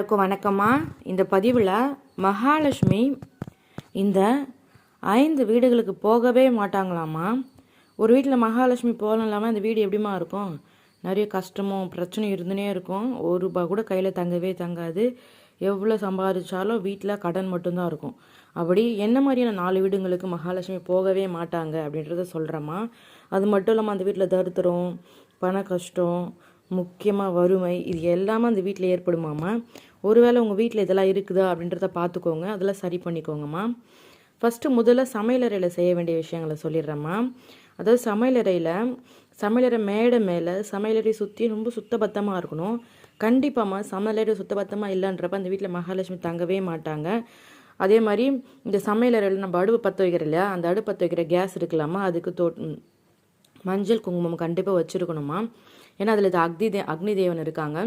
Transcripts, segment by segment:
எல்லாருக்கும் வணக்கம்மா. இந்த பதிவில் மகாலட்சுமி இந்த ஐந்து வீடுகளுக்கு போகவே மாட்டாங்களாமா ஒரு வீட்டில் மகாலட்சுமி போகலாம் இல்லாமல் இந்த வீடு எப்படிம்மா இருக்கும்? நிறைய கஷ்டமும் பிரச்சனையும் இருந்துனே இருக்கும். ஒரு ரூபா கூட கையில் தங்கவே தங்காது. எவ்வளோ சம்பாதிச்சாலும் வீட்டில் கடன் மட்டும்தான் இருக்கும். அப்படி என்ன மாதிரியான நாலு வீடுங்களுக்கு மகாலட்சுமி போகவே மாட்டாங்க அப்படின்றத சொல்கிறோமா அது மட்டும் இல்லாமல் அந்த வீட்டில் தருத்திரம் பண கஷ்டம் முக்கியமாக வறுமை இது எல்லாமே அந்த வீட்டில் ஏற்படுமாம்மா. ஒருவேளை உங்கள் வீட்டில் இதெல்லாம் இருக்குதா அப்படின்றத பார்த்துக்கோங்க அதெல்லாம் சரி பண்ணிக்கோங்கம்மா. ஃபஸ்ட்டு முதல்ல சமையலறையில் செய்ய வேண்டிய விஷயங்களை சொல்லிடுறேம்மா. அதாவது சமையலறையில் சமையலறை மேடை மேலே சமையலறை சுற்றி ரொம்ப சுத்தபத்தமாக இருக்கணும். கண்டிப்பாம்மா சமையலறை சுத்தபத்தமாக இல்லைன்றப்ப அந்த வீட்டில் மகாலட்சுமி தங்கவே மாட்டாங்க. அதே மாதிரி இந்த சமையலறையில் நம்ம அடுப்பு பற்ற வைக்கிற இல்லையா அந்த அடுப்பு பற்ற வைக்கிற கேஸ் இருக்கலாமா அதுக்கு தோ மஞ்சள் குங்குமம் கண்டிப்பாக வச்சுருக்கணுமா ஏன்னா அதில் இது அக்னி தே அக்னி தேவன் இருக்காங்க.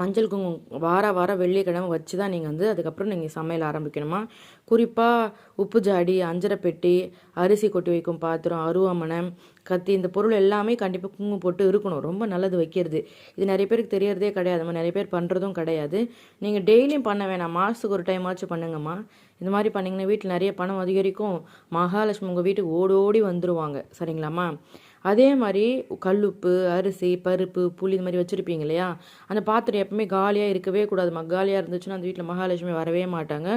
மஞ்சள் குங்குமம் வார வாரம் வெள்ளிக்கிழமை வச்சு தான் நீங்கள் வந்து அதுக்கப்புறம் நீங்கள் சமையல் ஆரம்பிக்கணுமா? குறிப்பாக உப்பு ஜாடி அஞ்சரை பெட்டி அரிசி கொட்டி வைக்கும் பாத்திரம் அருவாமனை கத்தி இந்த பொருள் எல்லாமே கண்டிப்பாக குங்குமம் போட்டு இருக்கணும். ரொம்ப நல்லது வைக்கிறது. இது நிறைய பேருக்கு தெரியறதே கிடையாது. நிறைய பேர் பண்ணுறதும் கிடையாது. நீங்கள் டெய்லியும் பண்ண வேணாம். மாதத்துக்கு ஒரு டைம் ஆச்சு பண்ணுங்கம்மா. இந்த மாதிரி பண்ணிங்கன்னா வீட்டில் நிறைய பணம் அதிகரிக்கும். மகாலட்சுமி உங்கள் வீட்டுக்கு ஓடி ஓடி வந்துடுவாங்க சரிங்களாம்மா? அதே மாதிரி கல்லுப்பு அரிசி பருப்பு புளி இது மாதிரி வச்சுருப்பீங்க இல்லையா? அந்த பாத்திரம் எப்பவுமே காலியாக இருக்கவே கூடாதுமா காலியாக இருந்துச்சுன்னா அந்த வீட்டில் மகாலட்சுமி வரவே மாட்டாங்க.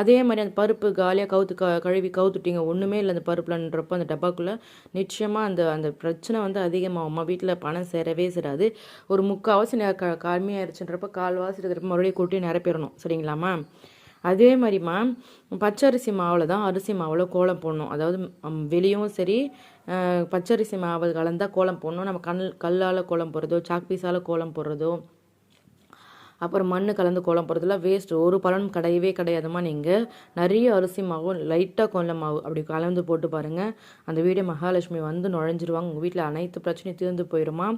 அதே மாதிரி அந்த பருப்பு காலியாக கவுத்து க கழுவி கவுத்துட்டீங்க. ஒன்றுமே இல்லை அந்த பருப்புலன்றப்போ அந்த டப்பாக்குள்ளே. நிச்சயமாக அந்த அந்த பிரச்சனை வந்து அதிகமாகும்மா வீட்டில் பணம் சேரவே சேராது. ஒரு முக்கால்வாசி க கம்மியாயிருச்சுன்றப்ப கால்வாசி இருக்கிறப்ப மறுபடியும் கூட்டி நிரப்பிடணும் சரிங்களாம்மா? அதே மாதிரிம்மா பச்சரிசி மாவில் தான் அரிசி மாவில் கோலம் போடணும். அதாவது வெளியும் சரி பச்சரிசி மாவு கலந்தால் கோலம் போடணும். நம்ம கல் கல்லால் கோலம் போடுறதோ சாக் பீஸால் கோலம் போடுறதோ அப்புறம் மண் கலந்து கோலம் போடுறதுலாம் வேஸ்ட் ஒரு பலனும் கிடையவே கிடையாதுமா நீங்கள் நிறைய அரிசி மாவும் லைட்டாக கொல்ல மாவு அப்படி கலந்து போட்டு பாருங்கள் அந்த வீடு மகாலட்சுமி வந்து நுழைஞ்சிருவாங்க. உங்கள் வீட்டில் அனைத்து பிரச்சனையும் தீர்ந்து போயிடுமா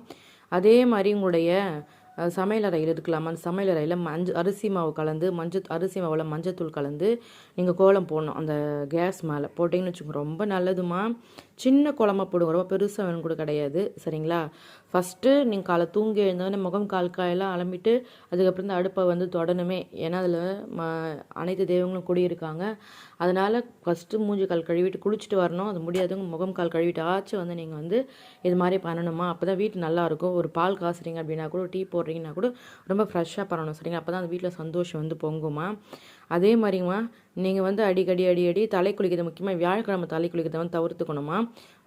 அதே மாதிரி உங்களுடைய சமையல் அறையில் இருக்கலாமா சமையல் அறையில் மஞ்சள் அரிசி மாவு கலந்து மஞ்சள் அரிசி மாவில் மஞ்சத்தூள் கலந்து நீங்கள் கோலம் போடணும். அந்த கேஸ் மேலே. போட்டிங்கன்னு வச்சுக்கோங்க. ரொம்ப நல்லதுமா சின்ன குழம்பா போடுங்க ரொம்ப பெருசாக வேணும் கூட கிடையாது. சரிங்களா? ஃபஸ்ட்டு நீங்கள் காலை தூங்கி எழுந்தோடனே முகம் கால் காயெல்லாம் அலம்பிட்டு அதுக்கப்புறம் இந்த அடுப்பை வந்து தொடணுமே. ஏன்னா அதில் ம அனைத்து தெய்வங்களும் குடியிருக்காங்க. அதனால் ஃபஸ்ட்டு மூஞ்சி கால் கழுவிட்டு குளிச்சுட்டு வரணும். அது முடியாதவங்க முகம் கால் கழுவிட்டு ஆச்சு வந்து நீங்கள் வந்து இது மாதிரி பண்ணணுமா? அப்போ தான் வீட்டு நல்லாயிருக்கும் ஒரு பால் காசுறீங்க அப்படின்னா கூட டீ போடுறீங்கன்னா கூட ரொம்ப ஃப்ரெஷ்ஷாக பண்ணணும். சரிங்க அப்போ தான் அந்த வீட்டில் சந்தோஷம் வந்து பொங்குமா? அதே மாதிரிங்கம்மா நீங்கள் வந்து அடிக்கடி அடி அடி தலை குளிக்கிறது முக்கியமாக வியாழக்கிழமை தலை குளிக்கிறத வந்து தவிர்த்துக்கணுமா?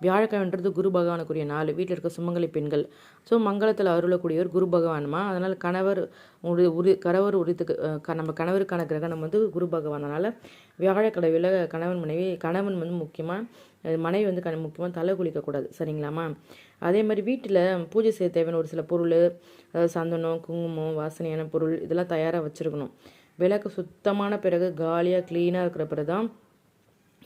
வியாழக்கிழமைன்றது குரு பகவானுக்குரிய நாள் வீட்டில் இருக்க சுமங்கலி பெண்கள். ஸோ மங்களத்தில் அருளக்கூடியவர் குரு பகவானுமா. அதனால் கணவர் உரி உரி கணவர் உரித்துக்கு க- நம்ம கணவருக்கான கிரகணம் வந்து குரு பகவான் அதனால் வியாழக்கிழமையில் கணவன் மனைவி கணவன் வந்து முக்கியமாக மனைவி வந்து கண முக்கியமாக தலை குளிக்கக்கூடாது. சரிங்களாம்மா? அதே மாதிரி வீட்டில் பூஜை செய்ய தேவையான ஒரு சில பொருள் அதாவது சந்தனம் குங்குமம் வாசனையான பொருள் இதெல்லாம் தயாராக வச்சுருக்கணும். விளக்கு சுத்தமான பிறகு காலியாக க்ளீனாக இருக்கிற பிறகு தான்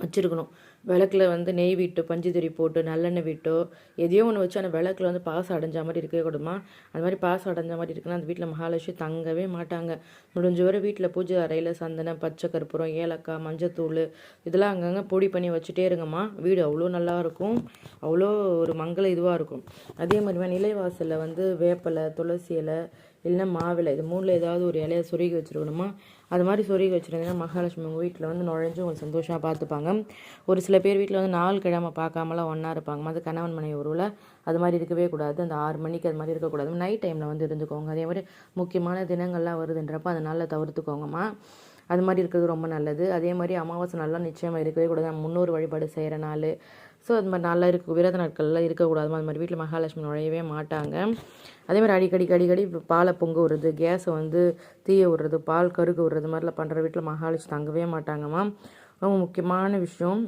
வச்சுருக்கணும். விளக்கில் வந்து நெய் விட்டு பஞ்சுதிரி போட்டு நல்லெண்ணெய் விட்டோ எதையோ ஒன்று வச்சு அந்த விளக்கில் வந்து பாசம் அடைஞ்ச மாதிரி இருக்கவே கூடுமா? அந்த மாதிரி பாசம் அடைஞ்ச மாதிரி இருக்குன்னா அந்த வீட்டில் மகாலட்சுமி தங்கவே மாட்டாங்க. முடிஞ்ச வரை வீட்டில் பூஜை அறையில் சந்தனம் பச்சை கற்பூரம் ஏலக்காய் மஞ்சத்தூள் இதெல்லாம் அங்கங்கே பொடி பண்ணி வச்சுட்டே இருங்கம்மா. வீடு அவ்வளோ நல்லா இருக்கும். அவ்வளோ ஒரு மங்கள இதுவாக இருக்கும். அதே மாதிரி நிலைவாசலில் வந்து வேப்பலை துளசி இலை இல்லைன்னா மாவில் இது மூணில் ஏதாவது ஒரு இலையை சொருகி வச்சுருக்கணுமா? அது மாதிரி சொருகி வச்சுருந்தீங்கன்னா மகாலட்சுமி உங்கள் வீட்டில் வந்து நுழைஞ்சு உங்களுக்கு சந்தோஷமாக பார்த்துப்பாங்க. ஒரு சில பேர் வீட்டில் வந்து நாள் கிழமை பார்க்காமலாம் ஒன்றா இருப்பாங்க. அது கணவன் மனைவி உருவில் அது மாதிரி இருக்கவே கூடாது. அந்த ஆறு மணிக்கு அது மாதிரி இருக்கக்கூடாது நைட் டைமில் வந்து இருந்துக்கோங்க. அதே மாதிரி முக்கியமான தினங்கள்லாம் வருதுன்றப்ப அதை நல்லா தவிர்த்துக்கோங்கம்மா. அது மாதிரி இருக்கிறது ரொம்ப நல்லது. அதே மாதிரி அமாவாசை நல்லா நிச்சயமாக இருக்கவே கூடாது. நம்ம முன்னோர் வழிபாடு செய்கிற நாள் ஸோ அது மாதிரி நல்லா இருக்கும் விரத நாட்கள்லாம் இருக்கக்கூடாது. அது மாதிரி வீட்டில் மகாலட்சுமி நுழையவே மாட்டாங்க. அதே மாதிரி அடிக்கடி அடிக்கடி பாலை பொங்க விடுறது கேஸை வந்து தீய விடுறது பால் கருக்க விடுறது மாதிரிலாம் பண்ணுற வீட்டில் மகாலட்சுமி தங்கவே மாட்டாங்கம்மா ரொம்ப முக்கியமான விஷயம்.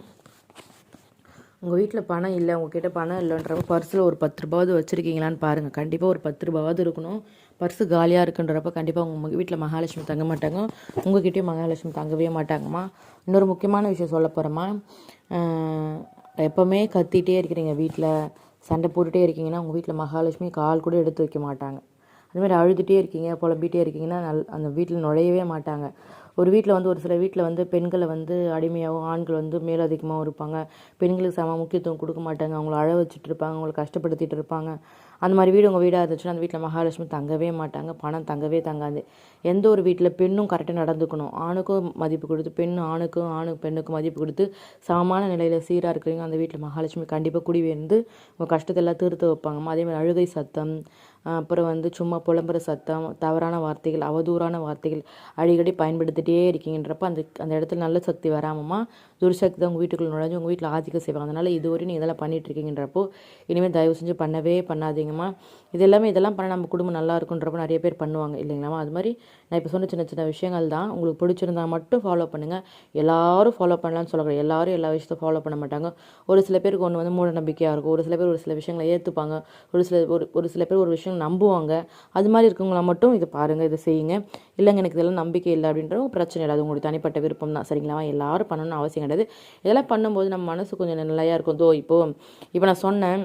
உங்கள் வீட்டில் பணம் இல்லை உங்ககிட்ட பணம் இல்லைன்றப்ப பர்ஸில் ஒரு பத்து ரூபாவது வச்சுருக்கீங்களான்னு பாருங்கள் கண்டிப்பாக ஒரு பத்து ரூபாவது இருக்கணும். பர்ஸு காலியாக இருக்குன்றப்ப கண்டிப்பாக உங்கள் வீட்டில் மகாலட்சுமி தங்க மாட்டாங்க. உங்ககிட்டயும் மகாலட்சுமி தங்கவே மாட்டாங்கம்மா இன்னொரு முக்கியமான விஷயம் சொல்ல போகிறோம்மா எப்போவுமே கத்திட்டே இருக்கிறீங்க வீட்டில் சண்டை போட்டுகிட்டே இருக்கீங்கன்னா உங்கள் வீட்டில் மகாலட்சுமி கால் கூட எடுத்து வைக்க மாட்டாங்க. அதுமாதிரி அழுதுகிட்டே இருக்கீங்க புலம்பிகிட்டே இருக்கீங்கன்னா நல் அந்த வீட்டில் நுழையவே மாட்டாங்க. ஒரு வீட்டில் வந்து ஒரு சில வீட்டில் வந்து பெண்களை வந்து அடிமையாகவும் ஆண்கள் வந்து மேலதிகமாகவும் இருப்பாங்க. பெண்களுக்கு சம முக்கியத்துவம் கொடுக்க மாட்டாங்க. அவங்கள அழ வச்சுட்டு இருப்பாங்க. அவங்கள கஷ்டப்படுத்திட்டு இருப்பாங்க. அந்த மாதிரி வீடு உங்கள் வீடாக இருந்துச்சுன்னா அந்த வீட்டில் மகாலட்சுமி தங்கவே மாட்டாங்க. பணம் தங்கவே தங்காது. எந்த ஒரு வீட்டில் பெண்ணும் கரெக்டாக நடந்துக்கணும். ஆணுக்கும் மதிப்பு கொடுத்து பெண் ஆணுக்கும் ஆணு பெண்ணுக்கும் மதிப்பு கொடுத்து சமமான நிலையில் சீராக இருக்கிறீங்க அந்த வீட்டில் மகாலட்சுமி கண்டிப்பாக குடி வந்து உங்கள் கஷ்டத்தெல்லாம் தீர்த்து வைப்பாங்க. அதே மாதிரி அழுகை சத்தம் அப்புறம் வந்து சும்மா புலம்புற சத்தம் தவறான வார்த்தைகள் அவதூறான வார்த்தைகள் அடிக்கடி பயன்படுத்திட்டே இருக்கீங்கன்றப்ப அந்த அந்த இடத்துல நல்ல சக்தி வராமமா துர்சக்தி தான் உங்கள் வீட்டுக்குள்ள நுழைஞ்சு உங்கள் வீட்டில் ஆதிக்கம் செய்வாங்க. அதனால் இதுவரை நீங்கள் இதெல்லாம் பண்ணிகிட்டு இருக்கீங்கன்றப்போ இனிமேல் தயவு செஞ்சு பண்ணவே பண்ணாதீங்கம்மா. இது எல்லாமே இதெல்லாம் பண்ண நம்ம குடும்பம் நல்லா இருக்குன்றப்போ நிறைய பேர் பண்ணுவாங்க இல்லைங்களாம்மா? அது மாதிரி நான் இப்போ சொன்ன சின்ன சின்ன விஷயங்கள் தான். உங்களுக்கு பிடிச்சிருந்தா மட்டும் ஃபாலோ பண்ணுங்கள் எல்லாரும் ஃபாலோ பண்ணலாம்னு சொல்லக்கூடாது. எல்லாரும் எல்லா விஷயத்தையும் ஃபாலோ பண்ண மாட்டாங்க. ஒரு சில பேருக்கு ஒன்று வந்து மூட நம்பிக்கையாக இருக்கும். ஒரு சில பேர் ஒரு சில விஷயங்களை ஏற்றுப்பாங்க ஒரு சில ஒரு ஒரு சில பேர் ஒரு விஷயம் நம்புவாங்க. அது மாதிரி இருக்கவங்கள மட்டும் இதை பாருங்கள் இதை செய்யுங்க. இல்லைங்க எனக்கு இதெல்லாம் நம்பிக்கை இல்லை அப்படின்றவங்க பிரச்சனை இல்லை. அது உங்களுக்கு தனிப்பட்ட விருப்பம் தான். சரிங்களா? எல்லாரும் பண்ணணும்னு அவசியம் கிடையாது. இதெல்லாம் பண்ணும்போது நம்ம மனசு கொஞ்சம் நிலையாக இருக்கும். தோ இப்போ இப்போ நான் சொன்னேன்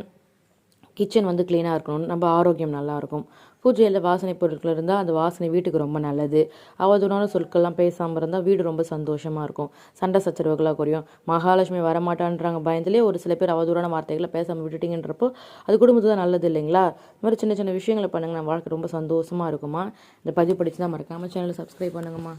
கிச்சன் வந்து க்ளீனாக இருக்கணும் நம்ம ஆரோக்கியம் நல்லாயிருக்கும் பூஜையில் வாசனை பொருட்கள் இருந்தால் அந்த வாசனை வீட்டுக்கு ரொம்ப நல்லது. அவதூறான சொற்கள்லாம் பேசாமல் இருந்தால் வீடு ரொம்ப சந்தோஷமாக இருக்கும். சண்டை சச்சரவுகளாக குறையும். மகாலட்சுமி வரமாட்டான்றாங்க பயந்துலேயே ஒரு சில பேர் அவதூறான வார்த்தைகளை பேசாமல் விட்டுட்டீங்கன்றப்போ அது குடும்பத்துக்கு தான் நல்லது இல்லைங்களா? இந்த மாதிரி சின்ன சின்ன விஷயங்களை பண்ணுங்க. நம்ம வாழ்க்கை ரொம்ப சந்தோஷமாக இருக்குமா? இந்த பதிவு படிச்சு தான் மறக்காமல் சேனலை சப்ஸ்கிரைப் பண்ணுங்கம்மா.